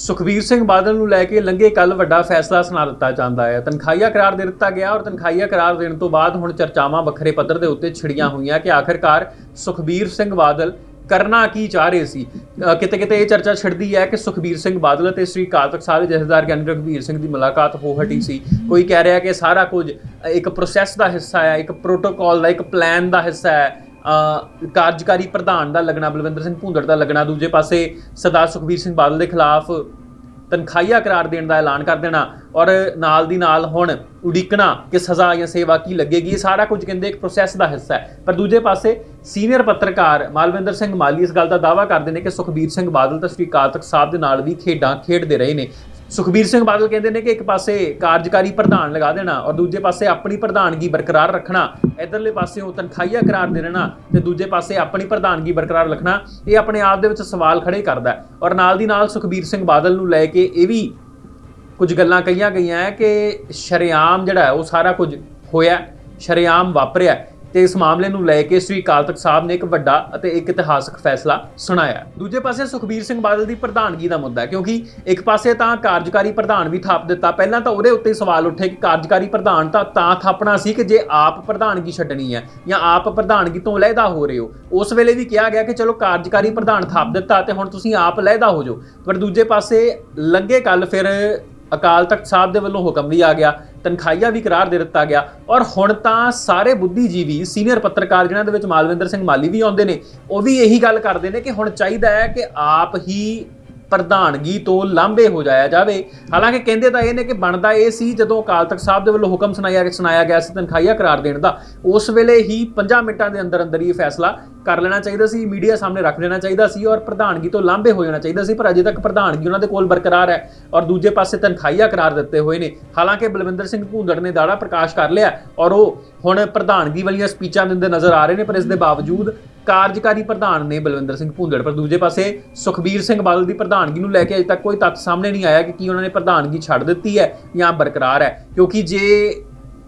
ਸੁਖਬੀਰ ਸਿੰਘ ਬਾਦਲ ਨੂੰ ਲੈ ਕੇ ਲੰਘੇ ਕੱਲ ਵੱਡਾ ਫੈਸਲਾ ਸੁਣਾ ਦਿੱਤਾ ਜਾਂਦਾ ਹੈ। ਤਨਖਾਹੀਆ ਕਰਾਰ ਦੇ ਦਿੱਤਾ ਗਿਆ ਔਰ ਤਨਖਾਹੀਆ ਕਰਾਰ ਦੇਣ ਤੋਂ ਬਾਅਦ ਹੁਣ ਚਰਚਾਵਾਂ ਵੱਖਰੇ ਪੱਧਰ ਦੇ ਉੱਤੇ ਛਿੜੀਆਂ ਹੋਈਆਂ ਕਿ ਆਖਰਕਾਰ ਸੁਖਬੀਰ ਸਿੰਘ ਬਾਦਲ ਕਰਨਾ ਕੀ ਚਾਹ ਰਹੇ ਸੀ? ਕਿਤੇ ਕਿਤੇ ਇਹ ਚਰਚਾ ਛਿੜਦੀ ਹੈ ਕਿ ਸੁਖਬੀਰ ਸਿੰਘ ਬਾਦਲ ਅਤੇ ਸ੍ਰੀ ਅਕਾਲ ਤਖਤ ਸਾਹਿਬ ਦੇ ਜਥੇਦਾਰ ਗਿਆਨੀ ਰਘਬੀਰ ਸਿੰਘ ਦੀ ਮੁਲਾਕਾਤ ਹੋ ਹਟੀ ਸੀ। ਕੋਈ ਕਹਿ ਰਿਹਾ ਕਿ ਸਾਰਾ ਕੁਝ ਇੱਕ ਪ੍ਰੋਸੈਸ ਦਾ ਹਿੱਸਾ ਹੈ, ਇੱਕ ਪ੍ਰੋਟੋਕਾਲ ਦਾ, ਇੱਕ ਪਲਾਨ ਦਾ ਹਿੱਸਾ ਹੈ। ਕਾਰਜਕਾਰੀ ਪ੍ਰਧਾਨ ਦਾ ਲੱਗਣਾ, ਬਲਵਿੰਦਰ ਸਿੰਘ ਭੁੰਦੜ ਦਾ ਲੱਗਣਾ, ਦੂਜੇ ਪਾਸੇ ਸਰਦਾਰ ਸੁਖਬੀਰ ਸਿੰਘ ਬਾਦਲ ਦੇ ਖਿਲਾਫ ਤਨਖਾਹੀਆ ਕਰਾਰ ਦੇਣ ਦਾ ਐਲਾਨ ਕਰ ਦੇਣਾ ਔਰ ਨਾਲ ਦੀ ਨਾਲ ਹੁਣ ਉਡੀਕਣਾ ਕਿ ਸਜ਼ਾ ਜਾਂ ਸੇਵਾ ਕੀ ਲੱਗੇਗੀ, ਇਹ ਸਾਰਾ ਕੁਝ ਕਹਿੰਦੇ ਇੱਕ ਪ੍ਰੋਸੈਸ ਦਾ ਹਿੱਸਾ ਹੈ। ਪਰ ਦੂਜੇ ਪਾਸੇ ਸੀਨੀਅਰ ਪੱਤਰਕਾਰ ਮਾਲਵਿੰਦਰ ਸਿੰਘ ਮਾਲੀ ਇਸ ਗੱਲ ਦਾ ਦਾਅਵਾ ਕਰਦੇ ਨੇ ਕਿ ਸੁਖਬੀਰ ਸਿੰਘ ਬਾਦਲ ਤਾਂ ਸ੍ਰੀ ਅਕਾਲ ਤਖਤ ਸਾਹਿਬ ਦੇ ਨਾਲ ਵੀ ਖੇਡਾਂ ਖੇਡਦੇ ਰਹੇ ਨੇ। ਸੁਖਬੀਰ ਸਿੰਘ ਬਾਦਲ ਕਹਿੰਦੇ ਨੇ ਕਿ ਇੱਕ ਪਾਸੇ ਕਾਰਜਕਾਰੀ ਪ੍ਰਧਾਨ ਲਗਾ ਦੇਣਾ ਔਰ ਦੂਜੇ ਪਾਸੇ ਆਪਣੀ ਪ੍ਰਧਾਨਗੀ ਬਰਕਰਾਰ ਰੱਖਣਾ, ਇਧਰਲੇ ਪਾਸੇ ਉਹ ਤਨਖਾਹੀਆ ਕਰਾਰ ਦੇ ਰਹਿਣਾ ਤੇ ਦੂਜੇ ਪਾਸੇ ਆਪਣੀ ਪ੍ਰਧਾਨਗੀ ਬਰਕਰਾਰ ਰੱਖਣਾ, ਇਹ ਆਪਣੇ ਆਪ ਦੇ ਵਿੱਚ ਸਵਾਲ ਖੜੇ ਕਰਦਾ ਔਰ ਨਾਲ ਦੀ ਨਾਲ ਸੁਖਬੀਰ ਸਿੰਘ ਬਾਦਲ ਨੂੰ ਲੈ ਕੇ ਇਹ ਵੀ ਕੁਝ ਗੱਲਾਂ ਕਹੀਆਂ ਗਈਆਂ ਹੈ ਕਿ ਸ਼ਰੇਆਮ ਜਿਹੜਾ ਉਹ ਸਾਰਾ ਕੁਝ ਹੋਇਆ ਸ਼ਰੇਆਮ ਵਾਪਰਿਆ ਤੇ ਇਸ ਮਾਮਲੇ ਨੂੰ ਲੈ ਕੇ ਸ੍ਰੀ ਅਕਾਲ ਤਖਤ ਸਾਹਿਬ ਨੇ ਇੱਕ ਵੱਡਾ ਅਤੇ ਇੱਕ ਇਤਿਹਾਸਕ ਫੈਸਲਾ ਸੁਣਾਇਆ ਦੂਜੇ ਪਾਸੇ ਸੁਖਬੀਰ ਸਿੰਘ ਬਾਦਲ ਦੀ ਪ੍ਰਧਾਨਗੀ ਦਾ ਮੁੱਦਾ ਕਿਉਂਕਿ ਇੱਕ ਪਾਸੇ ਤਾਂ ਕਾਰਜਕਾਰੀ ਪ੍ਰਧਾਨ ਵੀ ਥਾਪ ਦਿੱਤਾ। ਪਹਿਲਾਂ ਤਾਂ ਉਹਦੇ ਉੱਤੇ ਸਵਾਲ ਉੱਠੇ ਕਿ ਕਾਰਜਕਾਰੀ ਪ੍ਰਧਾਨ ਤਾਂ ਤਾਂ ਥਾਪਣਾ ਸੀ ਕਿ ਜੇ ਆਪ ਪ੍ਰਧਾਨਗੀ ਛੱਡਣੀ ਹੈ ਜਾਂ ਆਪ ਪ੍ਰਧਾਨਗੀ ਤੋਂ ਲੈਦਾ ਹੋ ਰਹੇ ਹੋ। ਉਸ ਵੇਲੇ ਵੀ ਕਿਹਾ ਗਿਆ ਕਿ ਚਲੋ ਕਾਰਜਕਾਰੀ ਪ੍ਰਧਾਨ ਥਾਪ ਦਿੱਤਾ ਤੇ ਹੁਣ ਤੁਸੀਂ ਆਪ ਲੈਦਾ ਹੋ ਜਾਓ। ਪਰ ਦੂਜੇ ਪਾਸੇ ਲੰਗੇ ਕੱਲ ਫਿਰ ਅਕਾਲ ਤਖਤ ਸਾਹਿਬ ਦੇ ਵੱਲੋਂ ਹੁਕਮ ਵੀ ਆ ਗਿਆ, ਤਨਖਾਹੀਆ ਵੀ ਕਰਾਰ ਦੇ ਦਿੱਤਾ ਗਿਆ ਔਰ ਹੁਣ ਤਾਂ ਸਾਰੇ ਬੁੱਧੀਜੀਵੀ, ਸੀਨੀਅਰ ਪੱਤਰਕਾਰ ਜਿਨ੍ਹਾਂ ਦੇ ਵਿੱਚ ਮਾਲਵਿੰਦਰ ਸਿੰਘ ਮਾਲੀ ਵੀ ਆਉਂਦੇ ਨੇ, ਉਹ ਵੀ ਇਹੀ ਗੱਲ ਕਰਦੇ ਨੇ ਕਿ ਹੁਣ ਚਾਹੀਦਾ ਹੈ ਕਿ ਆਪ ਹੀ ਪ੍ਰਧਾਨਗੀ ਤੋਂ ਲਾਂਭੇ ਹੋ ਜਾਇਆ ਜਾਵੇ। ਹਾਲਾਂਕਿ ਕਹਿੰਦੇ ਤਾਂ ਇਹ ਨੇ ਕਿ ਬਣਦਾ ਇਹ ਸੀ ਜਦੋਂ ਅਕਾਲ ਤਖਤ ਸਾਹਿਬ ਦੇ ਵੱਲੋਂ ਹੁਕਮ ਸੁਣਾਇਆ ਸੁਣਾਇਆ ਗਿਆ ਸੀ ਤਨਖਾਹੀਆ ਕਰਾਰ ਦੇਣ ਦਾ। ਉਸ ਵੇਲੇ ਹੀ 5 ਮਿੰਟਾਂ ਦੇ ਅੰਦਰ ਅੰਦਰ ਹੀ ਇਹ ਫੈਸਲਾ ਕਰ ਲੈਣਾ ਚਾਹੀਦਾ ਸੀ, ਮੀਡੀਆ ਸਾਹਮਣੇ ਰੱਖ ਦੇਣਾ ਚਾਹੀਦਾ ਸੀ ਔਰ ਪ੍ਰਧਾਨਗੀ ਤੋਂ ਲਾਂਭੇ ਹੋ ਜਾਣਾ ਚਾਹੀਦਾ ਸੀ, ਪਰ ਅਜੇ ਤੱਕ ਪ੍ਰਧਾਨਗੀ ਉਹਨਾਂ ਦੇ ਕੋਲ ਬਰਕਰਾਰ ਹੈ ਔਰ ਦੂਜੇ ਪਾਸੇ ਤਨਖਾਹੀਆ ਕਰਾਰ ਦਿੱਤੇ ਹੋਏ ਨੇ। ਹਾਲਾਂਕਿ ਬਲਵਿੰਦਰ ਸਿੰਘ ਭੂੰਦੜ ਨੇ ਦਾੜਾ ਪ੍ਰਕਾਸ਼ ਕਰ ਲਿਆ ਔਰ ਉਹ ਹੁਣ ਪ੍ਰਧਾਨਗੀ ਵਾਲੀਆਂ ਸਪੀਚਾਂ ਦਿੰਦੇ ਨਜ਼ਰ ਆ ਰਹੇ ਨੇ, ਪਰ ਇਸ ਦੇ ਬਾਵਜੂਦ ਕਾਰਜਕਾਰੀ ਪ੍ਰਧਾਨ ਨੇ ਬਲਵਿੰਦਰ ਸਿੰਘ ਭੂੰਦੜ ਪਰ ਦੂਜੇ ਪਾਸੇ ਸੁਖਬੀਰ ਸਿੰਘ ਬਾਦਲ ਦੀ ਪ੍ਰਧਾਨਗੀ ਨੂੰ ਲੈ ਕੇ ਅਜੇ ਤੱਕ ਕੋਈ ਤੱਥ ਸਾਹਮਣੇ ਨਹੀਂ ਆਇਆ ਕਿ ਕੀ ਉਹਨਾਂ ਨੇ ਪ੍ਰਧਾਨਗੀ ਛੱਡ ਦਿੱਤੀ ਹੈ ਜਾਂ ਬਰਕਰਾਰ ਹੈ, ਕਿਉਂਕਿ ਜੇ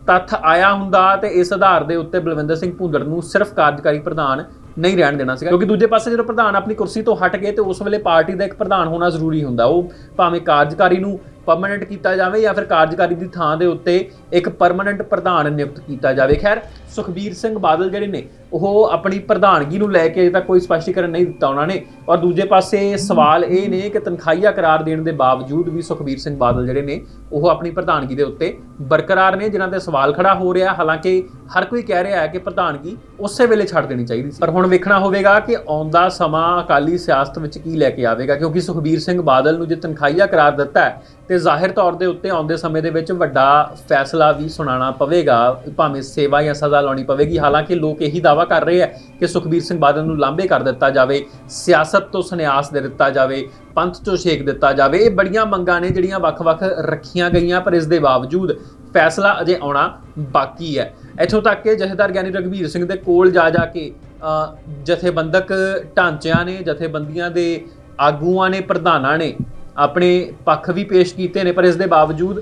ਤੱਥ ਆਇਆ ਹੁੰਦਾ ਤੇ ਇਸ ਆਧਾਰ ਦੇ ਉੱਤੇ ਬਲਵਿੰਦਰ ਸਿੰਘ ਭੂੰਦੜ ਨੂੰ ਸਿਰਫ ਕਾਰਜਕਾਰੀ ਪ੍ਰਧਾਨ ਨਹੀਂ ਰਹਿਣ ਦੇਣਾ ਸੀਗਾ, ਕਿਉਂਕਿ ਦੂਜੇ ਪਾਸੇ ਜਦੋਂ ਪ੍ਰਧਾਨ ਆਪਣੀ ਕੁਰਸੀ ਤੋਂ ਹਟ ਗਏ ਤੇ ਉਸ ਵੇਲੇ ਪਾਰਟੀ ਦਾ ਇੱਕ ਪ੍ਰਧਾਨ ਹੋਣਾ ਜ਼ਰੂਰੀ ਹੁੰਦਾ, ਉਹ ਭਾਵੇਂ ਕਾਰਜਕਾਰੀ ਨੂੰ ਪਰਮਨੈਂਟ ਕੀਤਾ ਜਾਵੇ ਜਾਂ ਫਿਰ ਕਾਰਜਕਾਰੀ ਦੀ ਥਾਂ ਦੇ ਉੱਤੇ ਇੱਕ ਪਰਮਨੈਂਟ ਪ੍ਰਧਾਨ ਨਿਯੁਕਤ ਕੀਤਾ ਜਾਵੇ। ਖੈਰ, ਸੁਖਬੀਰ ਸਿੰਘ ਬਾਦਲ ਜਿਹੜੇ ਨੇ, ਉਹ ਆਪਣੀ ਪ੍ਰਧਾਨਗੀ ਨੂੰ ਲੈ ਕੇ ਅਜੇ ਕੋਈ ਸਪਸ਼ਟੀਕਰਨ ਨਹੀਂ ਦਿੱਤਾ ਉਹਨਾਂ ਨੇ। ਔਰ ਦੂਜੇ ਪਾਸੇ ਸਵਾਲ ਇਹ ਨੇ ਕਿ ਤਨਖਾਹੀਆ ਕਰਾਰ ਦੇਣ ਦੇ ਬਾਵਜੂਦ ਵੀ ਸੁਖਬੀਰ ਸਿੰਘ ਬਾਦਲ ਜਿਹੜੇ ਨੇ, ਉਹ ਆਪਣੀ ਪ੍ਰਧਾਨਗੀ ਦੇ ਉੱਤੇ ਬਰਕਰਾਰ ਨੇ, ਜਿਨ੍ਹਾਂ ਤੇ ਸਵਾਲ ਖੜਾ ਹੋ ਰਿਹਾ। ਹਾਲਾਂਕਿ ਹਰ ਕੋਈ ਕਹਿ ਰਿਹਾ ਹੈ ਕਿ ਪ੍ਰਧਾਨਗੀ ਉਸੇ ਵੇਲੇ ਛੱਡ ਦੇਣੀ ਚਾਹੀਦੀ ਸੀ। ਪਰ ਹੁਣ ਵੇਖਣਾ ਹੋਵੇਗਾ ਕਿ ਆਉਂਦਾ ਸਮਾਂ ਅਕਾਲੀ ਸਿਆਸਤ ਵਿੱਚ ਕੀ ਲੈ ਕੇ ਆਵੇਗਾ, ਕਿਉਂਕਿ ਸੁਖਬੀਰ ਸਿੰਘ ਬਾਦਲ ਨੂੰ ਜੇ ਤਨਖਾਹੀਆ ਕਰਾਰ ਦਿੱਤਾ ਹੈ ਤੇ ਜ਼ਾਹਿਰ ਤੌਰ ਦੇ ਉੱਤੇ ਆਉਂਦੇ ਸਮੇਂ ਦੇ ਵਿੱਚ ਵੱਡਾ ਫੈਸਲਾ ਵੀ ਸੁਣਾਉਣਾ ਪਵੇਗਾ ਭਾਵੇਂ ਸੇਵਾ ਜਾਂ ਸਜ਼ਾ ਲਾਉਣੀ ਪਵੇਗੀ। ਹਾਲਾਂਕਿ ਲੋਕ ਇਹੀ ਦਾਵਾ ਕਰ ਰਹੇ ਆ ਕਿ ਸੁਖਬੀਰ ਸਿੰਘ ਬਾਦਲ ਨੂੰ ਲਾਂਭੇ ਕਰ ਦਿੱਤਾ ਜਾਵੇ ਸਿਆਸਤ ਤੋਂ ਸੰਨਿਆਸ ਦੇ ਦਿੱਤਾ ਜਾਵੇ ਪੰਥ ਤੋਂ ਛੇਕ ਦਿੱਤਾ ਜਾਵੇ। ਇਹ ਬੜੀਆਂ ਮੰਗਾਂ ਨੇ ਜਿਹੜੀਆਂ ਵੱਖ-ਵੱਖ ਰੱਖੀਆਂ ਗਈਆਂ ਪਰ ਇਸ ਦੇ ਬਾਵਜੂਦ ਫੈਸਲਾ ਅਜੇ ਆਉਣਾ ਬਾਕੀ ਹੈ। ਇੱਥੋਂ ਤੱਕ ਕਿ ਜਥੇਦਾਰ ਗਿਆਨੀ ਰਘਬੀਰ ਸਿੰਘ ਦੇ ਕੋਲ ਜਾ ਜਾ ਕੇ ਅ, ਜਥੇਬੰਦਕ ਢਾਂਚਿਆਂ ਨੇ ਜਥੇਬੰਦੀਆਂ ਦੇ ਆਗੂਆਂ ਨੇ ਪ੍ਰਧਾਨਾਂ ਨੇ ਆਪਣੇ ਪੱਖ ਵੀ ਪੇਸ਼ ਕੀਤੇ ਨੇ, ਪਰ ਇਸ ਦੇ ਬਾਵਜੂਦ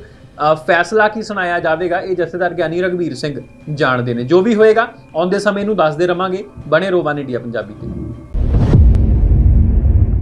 ਫੈਸਲਾ ਕੀ ਸੁਣਾਇਆ ਜਾਵੇਗਾ, ਇਹ ਜਥੇਦਾਰ ਗਿਆਨੀ ਰਘਬੀਰ ਸਿੰਘ ਜਾਣਦੇ ਨੇ। ਜੋ ਵੀ ਹੋਏਗਾ, ਆਉਂਦੇ ਸਮੇਂ ਨੂੰ ਦੱਸਦੇ ਰਵਾਂਗੇ। ਬਣੇ ਰੋਵਾਨ ਇੰਡੀਆ ਪੰਜਾਬੀ ਤੇ।